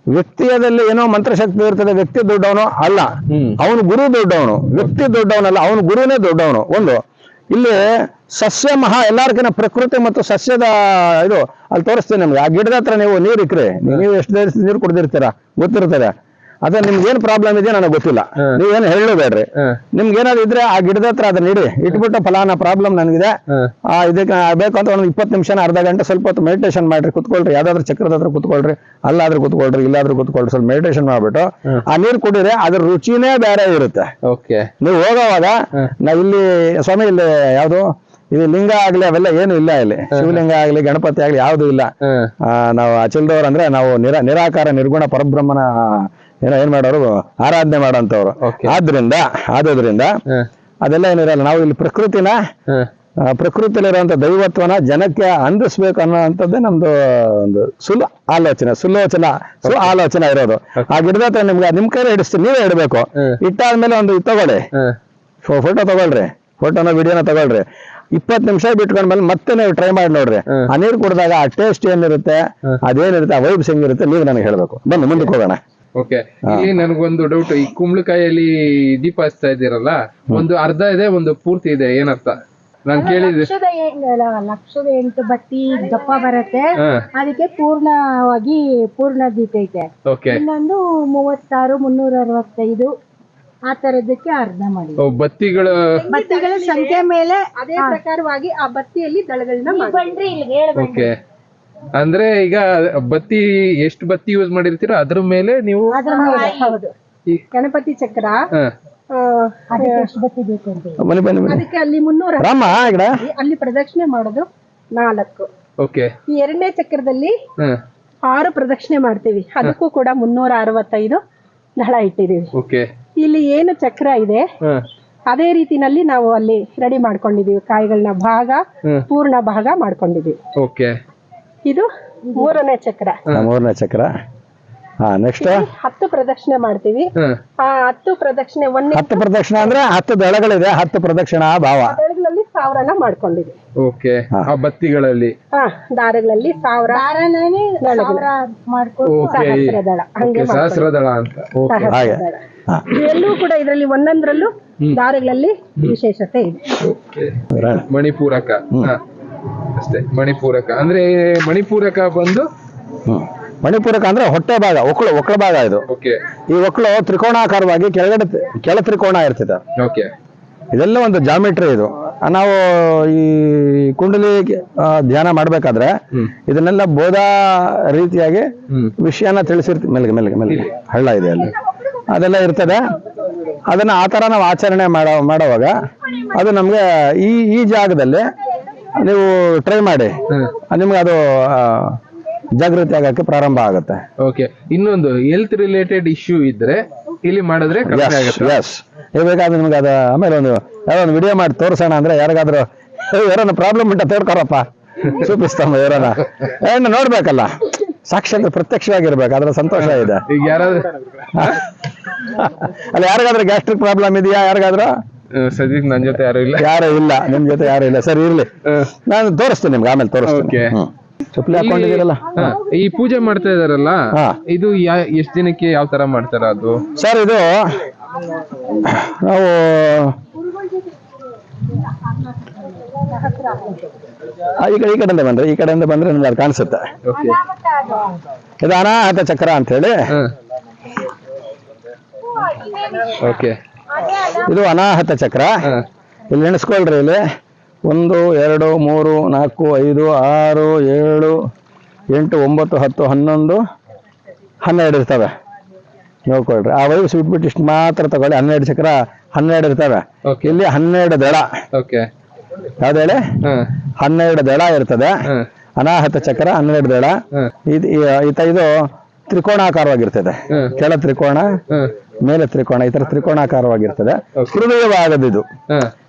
ವ್ಯಕ್ತಿಯದಲ್ಲಿ ಏನೋ ಮಂತ್ರಶಕ್ತಿ ಇರ್ತದೆ ವ್ಯಕ್ತಿ ದೊಡ್ಡವನು ಅಲ್ಲ. ಅವನು ಗುರು ದೊಡ್ಡವನು ವ್ಯಕ್ತಿ ದೊಡ್ಡವನಲ್ಲ ಅವನು ಗುರುನೇ ದೊಡ್ಡವನು. ಒಂದು ಇಲ್ಲಿ ಸಸ್ಯ ಮಹಾ ಎಲ್ಲಾರ್ಕಿನ ಪ್ರಕೃತಿ ಮತ್ತು ಸಸ್ಯದ ಇದು ಅಲ್ಲಿ ತೋರಿಸ್ತೀನಿ ನಿಮ್ಗೆ. ಆ ಗಿಡದ ಹತ್ರ ನೀವು ನೀರು ಇಕ್ರಿ ನೀವು ಎಷ್ಟು ನೀರು ಕುಡ್ದಿರ್ತೀರಾ? ಗೊತ್ತಿರ್ತದೆ. ಅದೇ ನಿಮ್ಗೆ ಏನ್ ಪ್ರಾಬ್ಲಮ್ ಇದೆ ನನಗೆ ಗೊತ್ತಿಲ್ಲ. ನೀವೇನು ಹೇಳಬೇಡ್ರಿ ನಿಮ್ಗೆ ಏನಾದ್ರು ಇದ್ರೆ ಆ ಗಿಡದ ಹತ್ರ ಅದನ್ನ ಇಡಿ ಇಟ್ಬಿಟ್ಟು ಫಲಾನ ಪ್ರಾಬ್ಲಮ್ ನನಗಿದೆ. ಆ ಇದಕ್ಕೆ ಬೇಕು ಅಂತ ಒಂದು ಇಪ್ಪತ್ತು ನಿಮಿಷ ಅರ್ಧ ಗಂಟೆ ಸ್ವಲ್ಪ ಹೊತ್ತು ಮೆಡಿಟೇಷನ್ ಮಾಡ್ರಿ ಕುತ್ಕೊಳ್ರಿ. ಯಾವ್ದಾದ್ರು ಚಕ್ರದ ಹತ್ರ ಕುತ್ಕೊಳ್ರಿ ಅಲ್ಲಾದ್ರೂ ಕುತ್ಕೊಳ್ರಿ ಇಲ್ಲಾದ್ರೂ ಕುತ್ಕೊಳ್ರಿ. ಸ್ವಲ್ಪ ಮೆಡಿಟೇಷನ್ ಮಾಡ್ಬಿಟ್ಟು ಆ ನೀರು ಕುಡಿದ್ರೆ ಅದ್ರ ರುಚಿನೇ ಬೇರೆ ಇರುತ್ತೆ. ಓಕೆ ನೀವು ಹೋಗೋವಾಗ ನಾ ನಾವ್ ಇಲ್ಲಿ ಸ್ವಾಮಿ ಇಲ್ಲಿ ಯಾವ್ದು? ಇದು ಲಿಂಗ ಆಗ್ಲಿ ಅವೆಲ್ಲ ಏನು ಇಲ್ಲ ಇಲ್ಲಿ. ಶಿವಲಿಂಗ ಆಗ್ಲಿ ಗಣಪತಿ ಆಗ್ಲಿ ಯಾವ್ದು ಇಲ್ಲ. ನಾವು ಅಚಲ್ದವ್ರ ಅಂದ್ರೆ ನಾವು ನಿರ ನಿರಾಕಾರ ನಿರ್ಗುಣ ಪರಬ್ರಹ್ಮನ ಏನೋ ಏನ್ ಮಾಡೋರು ಆರಾಧನೆ ಮಾಡೋಂಥವ್ರು Okay. ಆದ್ರಿಂದ ಆದ್ರಿಂದ ಅದೆಲ್ಲ ಏನಿರಲ್ಲ ನಾವು ಇಲ್ಲಿ ಪ್ರಕೃತಿನ ಪ್ರಕೃತಿಯಲ್ಲಿರುವಂತ ದೈವತ್ವನ ಜನಕ್ಕೆ ಅಂದಿಸ್ಬೇಕು ಅನ್ನೋಂಥದ್ದೇ ನಮ್ದು ಒಂದು ಸುಲ್ ಆಲೋಚನೆ ಸುಲೋಚನಾ ಸು ಆಲೋಚನೆ ಇರೋದು. ಆ ಗಿಡದ ಹತ್ರ ನಿಮ್ಗೆ ನಿಮ್ ಕೈ ಹಿಡಿಸ್ತೀನಿ ನೀವೇ ಇಡಬೇಕು. ಇಟ್ಟಾದ್ಮೇಲೆ ಒಂದು ತಗೊಳ್ಳಿ. ಫೋಟೋ ತಗೊಳ್ರಿ. ಫೋಟೋನ ವಿಡಿಯೋನ ತಗೊಳ್ರಿ. ಇಪ್ಪತ್ತು ನಿಮಿಷ ಬಿಟ್ಕೊಂಡ್ಮೇಲೆ ಮತ್ತೆ ನೀವು ಟ್ರೈ ಮಾಡಿ ನೋಡ್ರಿ. ಆ ನೀರು ಕುಡಿದಾಗ ಆ ಟೇಸ್ಟ್ ಏನಿರುತ್ತೆ. ಅದೇನಿರುತ್ತೆ ಆ ವೈಬ್ಸ್ ಹೆಂಗಿರುತ್ತೆ ನೀವು ನನಗೆ ಹೇಳ್ಬೇಕು. ಬನ್ನಿ ಮುಂದಕ್ಕೆ ಹೋಗೋಣ. ಓಕೆ ಇಲ್ಲಿ ನನಗೊಂದು ಡೌಟ್ ಈ ಕುಂಬಳಕಾಯಲ್ಲಿ ದೀಪ ಹಚ್ತಾ ಇದ್ದೀರಲ್ಲ ಒಂದು ಅರ್ಧ ಇದೆ ಒಂದು ಪೂರ್ತಿ ಇದೆ ಏನರ್ಥ? ನಾನು ಕೇಳಿದ್ರೆ ಲಕ್ಷದ ಎಂಟು ಲಕ್ಷದ ಎಂಟು ಬತ್ತಿ ದಪ್ಪ ಬರುತ್ತೆ. ಹಾ. ಅದಕ್ಕೆ ಪೂರ್ಣವಾಗಿ ಪೂರ್ಣ ದೀಪ ಐತೆ. ಓಕೆ ಇನ್ನೊಂದು ಮೂವತ್ತಾರು ಮುನ್ನೂರ ಅರವತ್ತೈದು ಆ ತರದಕ್ಕೆ ಅರ್ಧ ಮಾಡಿ. ಬತ್ತಿಗಳ ಬತ್ತಿಗಳ ಸಂಖ್ಯೆ ಮೇಲೆ ಅದೇ ಪ್ರಕಾರವಾಗಿ ಆ ಬತ್ತಿಯಲ್ಲಿ ದಳಗಳನ್ನ ಮಾಡಿ ಬನ್ರಿ ಇಲ್ಲಿಗೆ ಹೇಳ್ ಓಕೆ ಅಂದ್ರೆ ಈಗ ಬತ್ತಿ ಎಷ್ಟು ಬತ್ತಿ ಯೂಸ್ ಮಾಡಿರ್ತೀರೋ ಅದ್ರ ಮೇಲೆ ನೀವು ಅದ್ರ ಮೇಲೆ ಹೌದು. ಈ- ಗಣಪತಿ ಚಕ್ರ ಹ, ಅದಕ್ಕೆ ಎಷ್ಟು ಬತ್ತಿ ಬೇಕು ಅಂತ ಹೇಳಿ. ಬನ್ನಿ ಬನ್ನಿ ಬನ್ನಿ. ಅದಕ್ಕೆ ಅಲ್ಲಿ ಮುನ್ನೂರ ರಾಮ ಈ ಅಲ್ಲಿ ಪ್ರದಕ್ಷಿಣೆ ಮಾಡೋದು ನಾಲ್ಕು. ಓಕೆ. ಈ ಎರಡನೇ ಚಕ್ರದಲ್ಲಿ ಹ, ಆರು ಪ್ರದಕ್ಷಿಣೆ ಮಾಡ್ತೀವಿ. ಅದಕ್ಕೂ ಕೂಡ ಮುನ್ನೂರ ಅರವತ್ತೈದು ದಳ ಇಟ್ಟಿದೀವಿ ಓಕೆ. ಇಲ್ಲಿ ಏನು ಚಕ್ರ ಇದೆ ಹ, ಅದೇ ರೀತಿನಲ್ಲಿ ನಾವು ಅಲ್ಲಿ ರೆಡಿ ಮಾಡ್ಕೊಂಡಿದೀವಿ ಕಾಯಿಗಳನ್ನ ಭಾಗ. ಪೂರ್ಣ ಭಾಗ ಮಾಡ್ಕೊಂಡಿದೀವಿ ಓಕೆ. ಇದು ಮೂರನೇ ಚಕ್ರ. ಮೂರನೇ ಚಕ್ರ. ಹಾ ನೆಕ್ಸ್ಟ್ ಹತ್ತು ಪ್ರದಕ್ಷಿಣೆ ಮಾಡ್ತೀವಿ. ಆ ಹತ್ತು ಪ್ರದಕ್ಷಿಣೆ ಒಂದೇ ಹತ್ತು ಪ್ರದಕ್ಷಿಣ ಅಂದ್ರೆ ಹತ್ತು ದಳಗಳಿದೆ ಹತ್ತು ಪ್ರದಕ್ಷಿಣ ಭಾವ. ದಳಗಳಲ್ಲಿ ಸಾವಿರನ ಮಾಡ್ಕೊಂಡಿದೆ ಓಕೆ. ಆ ಬತ್ತಿಗಳಲ್ಲಿ? ಹಾ ದಾರಗಳಲ್ಲಿ ಸಾವಿರ. ಸಹಸ್ರ ದಳ ಹಂಗೆ ಸಹಸ್ರದಳ ಅಂತ. ಓಕೆ. ಹಾಗೆ. ಇವೆಲ್ಲೂ ಕೂಡ ಇದರಲ್ಲಿ ಒಂದೊಂದ್ರಲ್ಲೂ ದಾರಗಳಲ್ಲಿ ವಿಶೇಷತೆ ಇದೆ. ಓಕೆ. ಮಣಿಪೂರಕ. ಹ, ಅಷ್ಟೇ ಮಣಿಪೂರಕ. ಅಂದ್ರೆ ಮಣಿಪೂರಕ ಬಂದು? ಮಣಿಪುರಕ ಅಂದ್ರೆ ಹೊಟ್ಟೆ ಭಾಗ ಒಕ್ಕಳು ಒಕ್ಕಳ ಭಾಗ ಇದು. ಓಕೆ. ಈ ಒಕ್ಕಳು ತ್ರಿಕೋಣಾಕಾರವಾಗಿ ಕೆಳಗಡೆ ಕೆಳ ತ್ರಿಕೋಣ ಇರ್ತದೆ. ಓಕೆ. ಇದೆಲ್ಲ ಒಂದು ಜಾಮಿಟ್ರಿ ಇದು. ನಾವು ಈ ಕುಂಡಲಿ ಧ್ಯಾನ ಮಾಡ್ಬೇಕಾದ್ರೆ ಇದನ್ನೆಲ್ಲ ಬೋಧ ರೀತಿಯಾಗಿ ವಿಷಯನ ತಿಳಿಸಿರ್ತೀವಿ ಮೆಲ್ಗೆ ಮೆಲ್ಗೆ ಮೆಲ್ಗೆ. ಹಳ್ಳ ಇದೆ ಅಲ್ಲಿ. ಅದೆಲ್ಲ ಇರ್ತದೆ. ಅದನ್ನ ಆ ಥರ ನಾವು ಆಚರಣೆ ಮಾಡೋ ಮಾಡೋವಾಗ ಅದು ನಮಗೆ ಈ ಈ ಜಾಗದಲ್ಲಿ ನೀವು ಟ್ರೈ ಮಾಡಿ. ನಿಮ್ಗೆ ಅದು ಜಾಗೃತಿ ಆಗಕ್ಕೆ ಪ್ರಾರಂಭ ಆಗುತ್ತೆ. ಓಕೆ. ಇನ್ನೊಂದು ಹೆಲ್ತ್ ರಿಲೇಟೆಡ್ ಇಶ್ಯೂ ಇದ್ರೆ ಇಲ್ಲಿ ಮಾಡಿದ್ರೆ ಕಡಿಮೆ ಆಗುತ್ತೆ? ಎಸ್ ನಿಮ್ಗೆ ಅದ ಆಮೇಲೆ ಒಂದು ಯಾರೋ ಒಂದು ವಿಡಿಯೋ ಮಾಡಿ ತೋರಿಸೋಣ ಅಂದ್ರೆ ಯಾರಿಗಾದ್ರೂ ಯಾರನ್ನ ಪ್ರಾಬ್ಲಮ್ ಉಂಟ ತೋರ್ಕೊರಪ್ಪ ಸೂಪಿಸ್ತಮ್ಮ ಯಾರನ್ನ. ಏನು ನೋಡ್ಬೇಕಲ್ಲ. ಸಾಕ್ಷಾತ್ ಪ್ರತ್ಯಕ್ಷವಾಗಿರ್ಬೇಕು ಅದರ ಸಂತೋಷ ಇದೆ. ಈಗ ಯಾರಾದ್ರೂ ಅಲ್ಲ ಯಾರಿಗಾದ್ರೂ ಗ್ಯಾಸ್ಟ್ರಿಕ್ ಪ್ರಾಬ್ಲಮ್ ಇದೆಯಾ? ಯಾರಿಗಾದ್ರೂ? ಆ, ಸದ್ಯಕ್ಕೆ ನನ್ ಜೊತೆ ಯಾರು ಇಲ್ಲ. ಯಾರು ಇಲ್ಲ ನಿಮ್ ಜೊತೆ ಯಾರು ಇಲ್ಲ. ಸರಿ ಇರ್ಲಿ. ನಾನು ತೋರಿಸ್ತೇನೆ ನಿಮ್ಗೆ ಆಮೇಲೆ ತೋರಿಸ್ತೇನೆ. ಹ್ಮ್. ಚಪ್ಪಲಿ ಹಾಕೊಂಡಿದ್ದೀರಲ್ಲ ಹಾ, ಈ ಪೂಜೆ ಮಾಡ್ತಾ ಇದಾರಲ್ಲ ಹಾ. ಇದು ಯಾ ಎಷ್ಟ್ ದಿನಕ್ಕೆ ಯಾವ ತರ ಮಾಡ್ತಾರ ಅದು? ಸರ್ ಇದು ನಾವು ಆ, ಈ ಕಡೆ ಈ ಕಡೆಯಿಂದ ಬಂದ್ರೆ ಈ ಕಡೆಯಿಂದ ಬಂದ್ರೆ ನಿಮ್ಗೆ ಅದು ಕಾಣಿಸುತ್ತೆ. ಓಕೆ. ಇದು ಅನಾಹತ ಚಕ್ರ ಅಂತ ಹೇಳಿ. ಓಕೆ. ಇದು ಅನಾಹತ ಚಕ್ರ. ಇಲ್ಲಿ ಎಣಿಸ್ಕೊಳ್ರಿ ಇಲ್ಲಿ. ಒಂದು ಎರಡು ಮೂರು ನಾಲ್ಕು ಐದು ಆರು ಏಳು ಎಂಟು ಒಂಬತ್ತು ಹತ್ತು ಹನ್ನೊಂದು ಹನ್ನೆರಡು ಇರ್ತವೆ. ನೋಡ್ಕೊಳ್ರಿ. ಆ ವಯಸ್ಸು ಬಿಟ್ಬಿಟ್ಟು ಇಷ್ಟು ಮಾತ್ರ ತಗೊಳ್ಳಿ. ಹನ್ನೆರಡು ಚಕ್ರ ಹನ್ನೆರಡು ಇರ್ತವೆ. ಇಲ್ಲಿ ಹನ್ನೆರಡು ದಳ. ಯಾವ್ದು ಹೇಳಿ? ಹನ್ನೆರಡು ದಳ ಇರ್ತದೆ. ಅನಾಹತ ಚಕ್ರ ಹನ್ನೆರಡು ದಳ. ಇದು ಈತ ಇದು ತ್ರಿಕೋಣಾಕಾರವಾಗಿರ್ತದೆ. ಕೆಳ ತ್ರಿಕೋಣ ಮೇಲೆ ತ್ರಿಕೋಣ ಈ ತರ ತ್ರಿಕೋಣಾಕಾರವಾಗಿರ್ತದೆ. ಹೃದಯ ಭಾಗದಿದು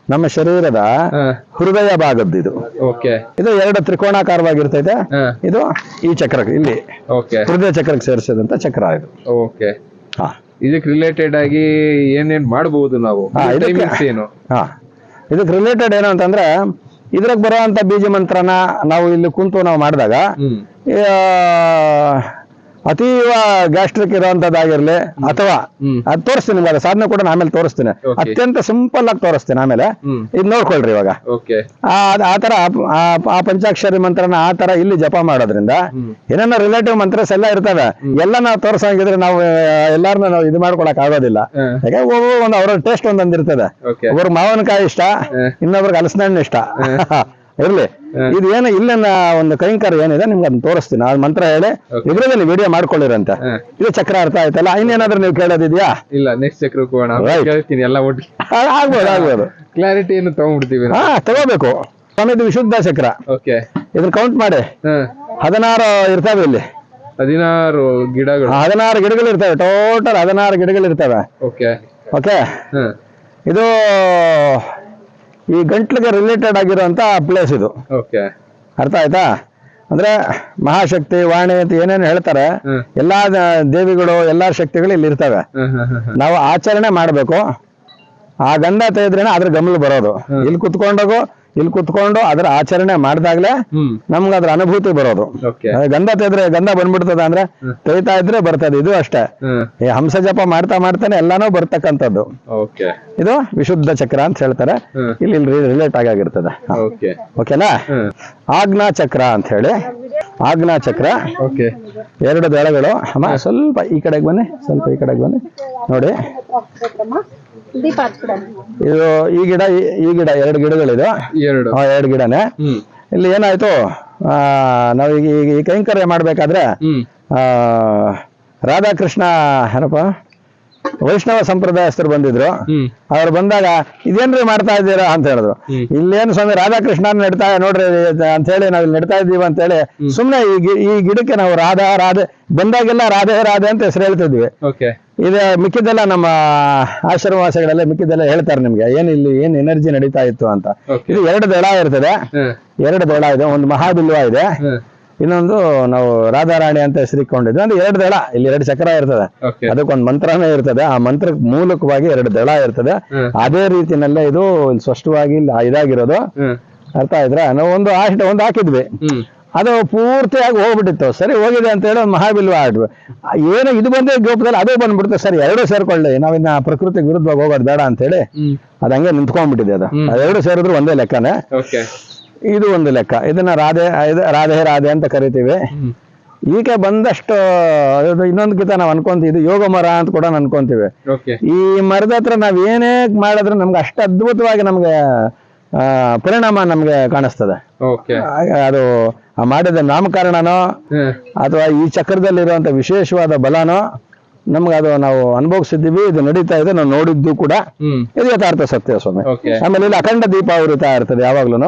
ನಮ್ಮ ಶರೀರದ ಹೃದಯ ಭಾಗದ್ದಿದು. ಓಕೆ ಇದು ಎರಡು ತ್ರಿಕೋಣಾಕಾರವಾಗಿರ್ತೈತೆ. ಇದು ಈ ಚಕ್ರ ಇಲ್ಲಿ. ಹೃದಯ ಚಕ್ರಕ್ಕೆ ಸೇರಿಸಿದಂತ ಚಕ್ರ ಇದು. ಓಕೆ ಹಾ. ಇದಕ್ಕೆ ರಿಲೇಟೆಡ್ ಆಗಿ ಏನೇನ್ ಮಾಡಬಹುದು ನಾವು? ಏನು? ಹಾ. ಇದಕ್ಕೆ ರಿಲೇಟೆಡ್ ಏನು ಅಂತಂದ್ರೆ ಇದ್ರಾಗ ಬರುವಂತ ಬೀಜ ಮಂತ್ರನ ನಾವು ಇಲ್ಲಿ ಕುಂತು ನಾವು ಮಾಡಿದಾಗ ಅತೀವ ಗ್ಯಾಸ್ಟ್ರಿಕ್ ಇರುವಂತದ್ದಾಗಿರ್ಲಿ ಅಥವಾ ಅದ್ ತೋರಿಸ್ತೀನಿ ನಿಮ್ಗೆ ಅದು ಸಾಧನೆ ಕೂಡ ನಾನು ಆಮೇಲೆ ತೋರಿಸ್ತೀನಿ. ಅತ್ಯಂತ ಸಿಂಪಲ್ ಆಗಿ ತೋರಿಸ್ತೀನಿ ಆಮೇಲೆ. ಇದ್ ನೋಡ್ಕೊಳ್ರಿ ಇವಾಗ. ಆತರ ಆ ಪಂಚಾಕ್ಷರಿ ಮಂತ್ರನ ಆ ತರ ಇಲ್ಲಿ ಜಪ ಮಾಡೋದ್ರಿಂದ ಏನನ್ನ ರಿಲೇಟಿವ್ ಮಂತ್ರಸ್ ಎಲ್ಲ ಇರ್ತವೆ. ಎಲ್ಲ ನಾವು ತೋರ್ಸಂಗಿದ್ರೆ ನಾವು ಎಲ್ಲಾರನ್ನ ನಾವು ಇದು ಮಾಡ್ಕೊಳಕ್ ಆಗೋದಿಲ್ಲ. ಯಾಕಂದ್ರೆ ಯಾಕೆ ಒಂದು ಅವ್ರ ಟೇಸ್ಟ್ ಒಂದೊಂದಿರ್ತದೆ. ಒಬ್ಬರು ಮಾವಿನಕಾಯಿ ಇಷ್ಟ ಇನ್ನೊಬ್ರಿಗೆ ಹಲಸಿನ ಹಣ್ಣು ಇಷ್ಟ ಇರ್ಲಿ. ಇದು ಏನು ಇಲ್ಲ ಒಂದು ಕೈಂಕಾರ ಏನಿದೆ ನಿಮ್ಗೆ ಅದನ್ನ ತೋರಿಸ್ತೀನಿ. ಆ ಮಂತ್ರ ಹೇಳಿ ಇದ್ರಲ್ಲಿ ವಿಡಿಯೋ ಮಾಡ್ಕೊಳ್ಳಿರಂತೆ. ಇದು ಚಕ್ರ ಅರ್ಥ ಆಯ್ತಲ್ಲ? ಇನ್ನೇನಾದ್ರೂ ನೀವು ಕೇಳೋದಿದ್ಯಾ? ಇಲ್ಲ ನೆಕ್ಸ್ಟ್ ಚಕ್ರ ಹೋಗೋಣ Right. ಕೇಳ್ತೀನಿ ಎಲ್ಲ ಒಟ್ಟಿಗೆ ಆಗ್ಬೋದು ಆಗ್ಬೋದು. ಕ್ಲಾರಿಟಿ ಏನು ತಗೊಂಡ್ಬಿಡ್ತೀವಿ ಹಾ ತಗೋಬೇಕು. ಸ್ವಾಮಿದು ವಿಶುದ್ಧ ಚಕ್ರ. ಓಕೆ ಇದನ್ನ ಕೌಂಟ್ ಮಾಡಿ. ಹದಿನಾರು ಇರ್ತಾವೆ ಇಲ್ಲಿ. ಹದಿನಾರು ಗಿಡಗಳು. ಹದಿನಾರು ಗಿಡಗಳು ಇರ್ತವೆ. ಟೋಟಲ್ ಹದಿನಾರು ಗಿಡಗಳು ಇರ್ತವೆ ಓಕೆ ಓಕೆ ಇದು ಈ ಗಂಟ್ಲಿಗೆ ರಿಲೇಟೆಡ್ ಆಗಿರುವಂತ ಪ್ಲೇಸ್ ಇದು. ಓಕೆ ಅರ್ಥ ಆಯ್ತಾ? ಅಂದ್ರೆ ಮಹಾಶಕ್ತಿ ವಾಣಿ ಅಂತ ಏನೇನು ಹೇಳ್ತಾರೆ. ಎಲ್ಲಾ ದೇವಿಗಳು ಎಲ್ಲಾ ಶಕ್ತಿಗಳು ಇಲ್ಲಿ ಇರ್ತವೆ. ನಾವು ಆಚರಣೆ ಮಾಡಬೇಕು. ಆ ಗಂಧ ತೆಗೆದ್ರೇನೆ ಅದ್ರ ಗಮಲು ಬರೋದು. ಇಲ್ಲಿ ಕುತ್ಕೊಂಡೋಗು ಇಲ್ಲಿ ಕುತ್ಕೊಂಡು ಅದ್ರ ಆಚರಣೆ ಮಾಡಿದಾಗ್ಲೇ ನಮ್ಗ ಅದ್ರ ಅನುಭೂತಿ ಬರೋದು. ಗಂಧ ತೆಗೆದ್ರೆ ಗಂಧ ಬಂದ್ಬಿಡ್ತದ ಅಂದ್ರೆ ತೆಗಿತಾ ಇದ್ರೆ ಬರ್ತದೆ ಇದು ಅಷ್ಟೇ. ಈ ಹಂಸ ಜಪ ಮಾಡ್ತಾ ಮಾಡ್ತಾನೆ ಎಲ್ಲಾನು ಬರ್ತಕ್ಕಂಥದ್ದು. ಇದು ವಿಶುದ್ಧ ಚಕ್ರ ಅಂತ ಹೇಳ್ತಾರೆ. ಇಲ್ಲಿ ರಿಲೇಟ್ ಆಗಿರ್ತದೆ ಓಕೆ ಓಕೆನಾ ಆಜ್ಞಾ ಚಕ್ರ ಅಂತ ಹೇಳಿ ಆಜ್ಞಾ ಚಕ್ರ. ಓಕೆ. ಎರಡು ದಳಗಳು. ಅಮ್ಮ ಸ್ವಲ್ಪ ಈ ಕಡೆಗೆ ಬನ್ನಿ ಸ್ವಲ್ಪ ಈ ಕಡೆಗೆ ಬನ್ನಿ. ನೋಡಿ. ಇದು ಈ ಗಿಡ ಈ- ಗಿಡ ಎರಡು ಗಿಡಗಳಿದು. ಎರಡು. ಎರಡು ಗಿಡನೇ. ಇಲ್ಲಿ ಏನಾಯ್ತು? ನಾವು ಈಗ ಈಗ ಈ ಕೈಂಕರ್ಯ ಮಾಡ್ಬೇಕಾದ್ರೆ ರಾಧಾಕೃಷ್ಣ ಏನಪ್ಪ? ವೈಷ್ಣವ ಸಂಪ್ರದಾಯಸ್ಥರು ಬಂದಿದ್ರು. ಅವ್ರು ಬಂದಾಗ ಇದೇನ್ರಿ ಮಾಡ್ತಾ ಇದ್ದೀರಾ? ಅಂತ ಹೇಳಿದ್ರು. ಇಲ್ಲೇನು ಸ್ವಾಮಿ ರಾಧಾಕೃಷ್ಣ ನೆಡ್ತಾ ನೋಡ್ರಿ ಅಂತ ಹೇಳಿ ನಾವು ಇಲ್ಲಿ ನೆಡ್ತಾ ಇದ್ದೀವಿ ಅಂತ ಹೇಳಿ ಸುಮ್ನೆ ಈ ಈ ಗಿಡಕ್ಕೆ ನಾವು ರಾಧಾ ರಾಧೆ ಬಂದಾಗೆಲ್ಲ ರಾಧೆ ರಾಧೆ ಅಂತ ಹೆಸರು ಹೇಳ್ತಿದ್ವಿ. ಇದು ಮಿಕ್ಕಿದ್ದೆಲ್ಲ ನಮ್ಮ ಆಶ್ರಮವಾಸಿಗಳೆಲ್ಲ ಮಿಕ್ಕಿದ್ದೆಲ್ಲ ಹೇಳ್ತಾರೆ ನಿಮ್ಗೆ ಏನ್ ಇಲ್ಲಿ ಏನ್ ಎನರ್ಜಿ ನಡೀತಾ ಇತ್ತು? ಅಂತ. ಇದು ಎರಡು ದಳ ಇರ್ತದೆ. ಎರಡು ದಳ ಇದೆ ಒಂದು ಮಹಾಬಿಲ್ವ ಇದೆ. ಇನ್ನೊಂದು ನಾವು ರಾಧಾರಾಣಿ ಅಂತ ಹೆಸರಿಕೊಂಡಿದ್ವಿ ಅಂದ್ರೆ ಎರಡು ದಳ ಇಲ್ಲಿ ಎರಡು ಚಕ್ರ ಇರ್ತದೆ. ಅದಕ್ಕೊಂದು ಮಂತ್ರನೇ ಇರ್ತದೆ. ಆ ಮಂತ್ರ ಮೂಲಕವಾಗಿ ಎರಡು ದಳ ಇರ್ತದೆ. ಅದೇ ರೀತಿನಲ್ಲೇ ಇದು ಇಲ್ಲಿ ಸ್ಪಷ್ಟವಾಗಿ ಇಲ್ಲಿ ಇದಾಗಿರೋದು. ಅರ್ಥ ಆಯ್ತಾ? ನಾವು ಒಂದು ಆಟ ಒಂದು ಹಾಕಿದ್ವಿ. ಅದು ಪೂರ್ತಿಯಾಗಿ ಹೋಗ್ಬಿಟ್ಟಿತ್ತು. ಸರಿ ಹೋಗಿದೆ ಅಂತ ಹೇಳಿ ಒಂದು ಮಹಾಬಿಲ್ವ ಆಡ್ವಿ ಏನು ಇದು ಬಂದೇ ಗೋಪದಲ್ಲಿ ಅದೇ ಬಂದ್ಬಿಡುತ್ತೆ. ಸರಿ ಎರಡು ಸೇರ್ಕೊಳ್ಳಿ. ನಾವಿನ್ನ ಪ್ರಕೃತಿ ವಿರುದ್ಧವಾಗಿ ಹೋಗೋದು ಬೇಡ ಅಂತ ಹೇಳಿ ಅದಂಗೆ ನಿಂತ್ಕೊಂಡ್ಬಿಟ್ಟಿದೆ ಅದು. ಅದೆರಡು ಸೇರಿದ್ರು ಒಂದೇ ಲೆಕ್ಕನೇ. ಇದು ಒಂದು ಲೆಕ್ಕ. ಇದನ್ನ ರಾಧೆ ಇದು ರಾಧೆ ರಾಧೆ ಅಂತ ಕರಿತೀವಿ. ಈಕೆ ಬಂದಷ್ಟು ಇನ್ನೊಂದು ಕಿತ ನಾವು ಅನ್ಕೊಂತೀವಿ ಇದು ಯೋಗ ಮರ ಅಂತ ಕೂಡ ಅನ್ಕೊಂತೀವಿ. ಈ ಮರದ ಹತ್ರ ನಾವ್ ಏನೇ ಮಾಡಿದ್ರೆ ನಮ್ಗೆ ಅಷ್ಟು ಅದ್ಭುತವಾಗಿ ನಮ್ಗೆ ಆ, ಪರಿಣಾಮ ನಮ್ಗೆ ಕಾಣಿಸ್ತದೆ. ಅದು ಮಾಡಿದ ನಾಮಕರಣನೋ ಅಥವಾ ಈ ಚಕ್ರದಲ್ಲಿರುವಂತ ವಿಶೇಷವಾದ ಬಲನೋ ನಮ್ಗೆ ಅದು ನಾವು ಅನುಭವಿಸಿದ್ದೀವಿ ಇದು ನಡೀತಾ ಇದೆ ನಾವು ನೋಡಿದ್ದು ಕೂಡ. ಇದು ಯಥಾರ್ಥ ಸತ್ಯ ಸ್ವಾಮಿ. ಆಮೇಲೆ ಇಲ್ಲಿ ಅಖಂಡ ದೀಪ ಉರಿತಾ ಇರ್ತದೆ ಯಾವಾಗ್ಲೂ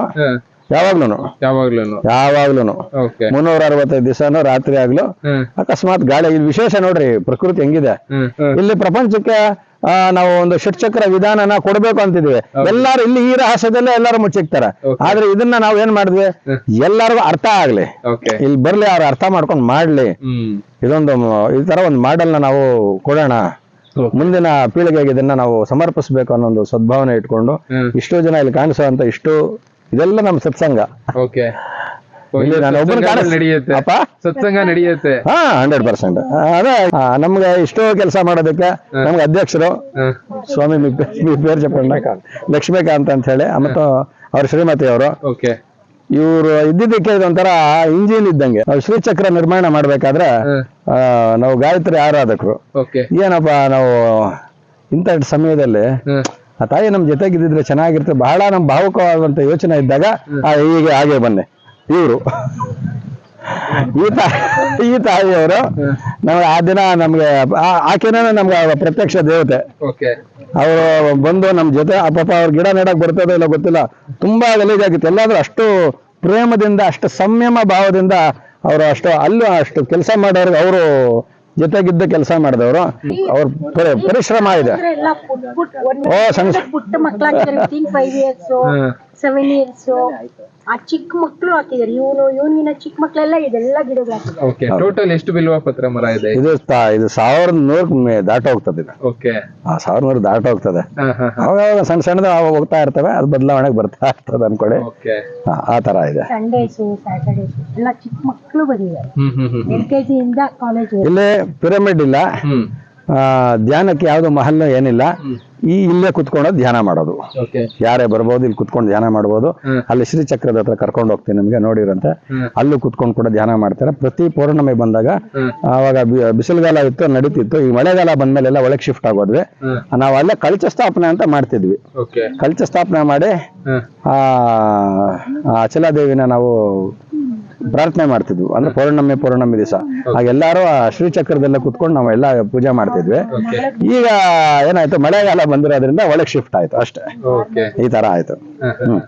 ಹ್ಮ್ ಯಾವಾಗ್ಲೂ ಯಾವಾಗ್ಲೂನು? ಯಾವಾಗ್ಲೂ ಓಕೆ ಮುನ್ನೂರ ಅರವತ್ತೈದು ದಿವಸನೂ ರಾತ್ರಿ ಆಗ್ಲು? ಅಕಸ್ಮಾತ್ ಗಾಳಿ ಇಲ್ಲಿ ವಿಶೇಷ ನೋಡ್ರಿ ಪ್ರಕೃತಿ ಹೆಂಗಿದೆ? ಇಲ್ಲಿ ಪ್ರಪಂಚಕ್ಕೆ ನಾವು ಒಂದು ಷಟ್ಚಕ್ರ ವಿಧಾನನ ಕೊಡ್ಬೇಕು ಅಂತಿದ್ವಿ ಎಲ್ಲಾರು ಇಲ್ಲಿ ಈ ರಹಸ್ಯದಲ್ಲೇ ಎಲ್ಲಾರು ಮುಚ್ಚಿಕ್ತಾರೆ. ಆದ್ರೆ ಇದನ್ನ ನಾವ್ ಏನ್ ಮಾಡಿದ್ವಿ? ಎಲ್ಲರಿಗೂ ಅರ್ಥ ಆಗ್ಲಿ. ಇಲ್ಲಿ ಬರ್ಲಿ ಅವ್ರು ಅರ್ಥ ಮಾಡ್ಕೊಂಡು ಮಾಡ್ಲಿ. ಇದೊಂದು ಈ ತರ ಒಂದು ನ ನಾವು ಕೊಡೋಣ. ಮುಂದಿನ ಪೀಳಿಗೆಗೆ ಇದನ್ನ ನಾವು ಸಮರ್ಪಿಸಬೇಕು ಅನ್ನೋ ಒಂದು ಸದ್ಭಾವನೆ ಇಟ್ಕೊಂಡು ಇಷ್ಟು ಇಷ್ಟೋ ಜನ ಇಲ್ಲಿ ಕಾಣಿಸುವಂತ ಇಷ್ಟು ಇದೆಲ್ಲ ನಮ್ ಸತ್ಸಂಗ. ಓಕೆ. ಹಂಡ್ರೆಡ್ ಅದೇ ನಮ್ಗೆ ಇಷ್ಟೋ ಕೆಲಸ ಮಾಡೋದಕ್ಕೆ ನಮ್ಗೆ ಅಧ್ಯಕ್ಷರು ಸ್ವಾಮಿ ಲಕ್ಷ್ಮೀಕಾಂತ ಅಂತ ಹೇಳಿ ಮತ್ತು ಅವ್ರ ಶ್ರೀಮತಿ ಅವರು. ಓಕೆ. ಇವರು ಇದ್ದಿದ್ದಕ್ಕೆ ಒಂಥರ ಇಂಜಿನ್ ಇದ್ದಂಗೆ. ನಾವು ಶ್ರೀಚಕ್ರ ನಿರ್ಮಾಣ ಮಾಡ್ಬೇಕಾದ್ರೆ ನಾವು ಗಾಯತ್ರಿ ಆರಾಧಕರು. ಓಕೆ. ಏನಪ್ಪ ನಾವು ಇಂಥ ಸಮಯದಲ್ಲಿ ಆ ತಾಯಿ ನಮ್ ಜೊತೆಗಿದ್ದಿದ್ರೆ ಚೆನ್ನಾಗಿರ್ತದೆ ಬಹಳ ನಮ್ ಭಾವುಕವಾದಂತ ಯೋಚನೆ ಇದ್ದಾಗ ಆ, ಹೀಗೆ ಹಾಗೆ ಬಂದೆ. ಇವರು. ಈ ತಾಯಿ ಈ ತಾಯಿಯವರು ನಮ್ಗೆ ಆ ದಿನ ನಮ್ಗೆ ಆಕೆನ ನಮ್ಗೆ ಪ್ರತ್ಯಕ್ಷ ದೇವತೆ. ಅವರು ಬಂದು ನಮ್ ಜೊತೆ ಆ ಪಾಪ ಅವ್ರ ಗಿಡ ನೆಡಕ್ ಬರ್ತದೋ ಇಲ್ಲ ಗೊತ್ತಿಲ್ಲ. ತುಂಬಾ ಗಲೀಜಾಗಿತ್ತು ಎಲ್ಲಾದ್ರೂ ಅಷ್ಟು ಪ್ರೇಮದಿಂದ ಅಷ್ಟು ಸಂಯಮ ಭಾವದಿಂದ ಅವರು ಅಷ್ಟು ಅಲ್ಲೂ ಅಷ್ಟು ಕೆಲಸ ಮಾಡೋರ್ಗೆ ಅವರು ಜೊತೆಗಿದ್ದ ಕೆಲಸ ಮಾಡಿದವರು. ಅವ್ರ ಪರಿ- ಪರಿಶ್ರಮ ಇದೆ. ಓ ಸಣ್ಣ ಪುಟ್ಟ ಮಕ್ಕಳಾಗಿದ್ದಾರೆ ಫೈವ್ ಇಯರ್ಸ್ ಹ್ಮ್ ಸೆವೆನ್ ಇಯರ್ಸ್ ಆ ಚಿಕ್ಕ ಮಕ್ಕಳು ಹಾಕಿದ್ದಾರೆ. ಇವನು ಇವನಿನ ಚಿಕ್ಕ ಮಕ್ಕಳೆಲ್ಲ ಇದೆಲ್ಲ ಗಿಡಗಳು ಹಾಕಿದ್ದಾರೆ. ಓಕೆ ಟೋಟಲ್ ಎಷ್ಟು ಬಿಲ್ವ ಪತ್ರ ಮರ ಇದೆ? ಇದು ತ- ಇದು ಸಾವಿರದ ನೂರು ದಾಟ ಹೋಗ್ತದೆ ಇದು. ಓಕೆ ಆ ಸಾವಿರ ನೂರು ದಾಟ ಹೋಗ್ತದೆ. ಹಾ ಹಾ ಅವಾಗ ಸಣ್ಣ ಸಣ್ಣದ ಅವಾಗ ಹೋಗ್ತಾ ಇರ್ತವೆ ಅದು ಬದಲಾವಣೆಗೆ ಬರ್ತಾ ಇರ್ತದೆ ಅನ್ಕೊಳ್ಳಿ. ಓಕೆ ಆ, ಆ ತರ ಇದೆ. ಸಂಡೇಸು ಸ್ಯಾಟರ್ಡೇಸ್ ಎಲ್ಲ ಚಿಕ್ಕ ಮಕ್ಕಳು ಬಂದಿದ್ದಾರೆ. ಹ್ಮ್ ಹ್ಮ್ ಹ್ಮ್ ಎಲ್ ಕೆ ಇಂದ ಕಾಲೇಜ್ ಇಲ್ಲಿ ಪಿರಮಿಡ್ ಇಲ್ಲ. ಹ್ಮ್. ಆ, ಧ್ಯಾನಕ್ಕೆ ಯಾವ್ದು ಮಹಲ್ ಏನಿಲ್ಲ. ಈ ಇಲ್ಲೇ ಕುತ್ಕೊಂಡು ಧ್ಯಾನ ಮಾಡೋದು. ಯಾರೇ ಬರ್ಬೋದು ಇಲ್ಲಿ ಕುತ್ಕೊಂಡು ಧ್ಯಾನ ಮಾಡ್ಬೋದು. ಅಲ್ಲಿ ಅಲ್ಲಿ ಶ್ರೀಚಕ್ರದ ಹತ್ರ ಕರ್ಕೊಂಡು ಹೋಗ್ತೀನಿ ನಿಮ್ಗೆ ನೋಡಿರಂತೆ. ಅಲ್ಲೂ ಕುತ್ಕೊಂಡು ಕೂಡ ಧ್ಯಾನ ಮಾಡ್ತಾರೆ. ಪ್ರತಿ ಪೌರ್ಣಮಿ ಬಂದಾಗ ಅವಾಗ ಬಿಸಿಲುಗಾಲ ಇತ್ತು ನಡೀತಿತ್ತು. ಈ ಮಳೆಗಾಲ ಬಂದ್ಮೇಲೆ ಎಲ್ಲ ಒಳಗೆ ಶಿಫ್ಟ್ ಆಗೋದ್ವಿ. ನಾವು ಅಲ್ಲೇ ಕಳಚ ಸ್ಥಾಪನೆ ಅಂತ ಮಾಡ್ತಿದ್ವಿ. ಕಳಚ ಸ್ಥಾಪನೆ ಮಾಡಿ ಆ ಆ ಅಚಲಾದೇವಿನ ನಾವು ಪ್ರಾರ್ಥನೆ ಮಾಡ್ತಿದ್ವು. ಅಂದ್ರೆ ಪೌರ್ಣಮಿ ಪೌರ್ಣಮಿ ದಿವಸ. ಹಾಗೆಲ್ಲಾರು ಆ ಶ್ರೀಚಕ್ರದೆಲ್ಲ ಕುತ್ಕೊಂಡು ನಾವು ಎಲ್ಲ ಪೂಜೆ ಮಾಡ್ತಿದ್ವಿ. ಈಗ ಏನಾಯ್ತು? ಮಳೆಗಾಲ ಬಂದಿರೋದ್ರಿಂದ ಒಳಗೆ ಶಿಫ್ಟ್ ಆಯ್ತು ಅಷ್ಟೇ. ಈ ತರ ಆಯ್ತು. ಹ್ಮ್.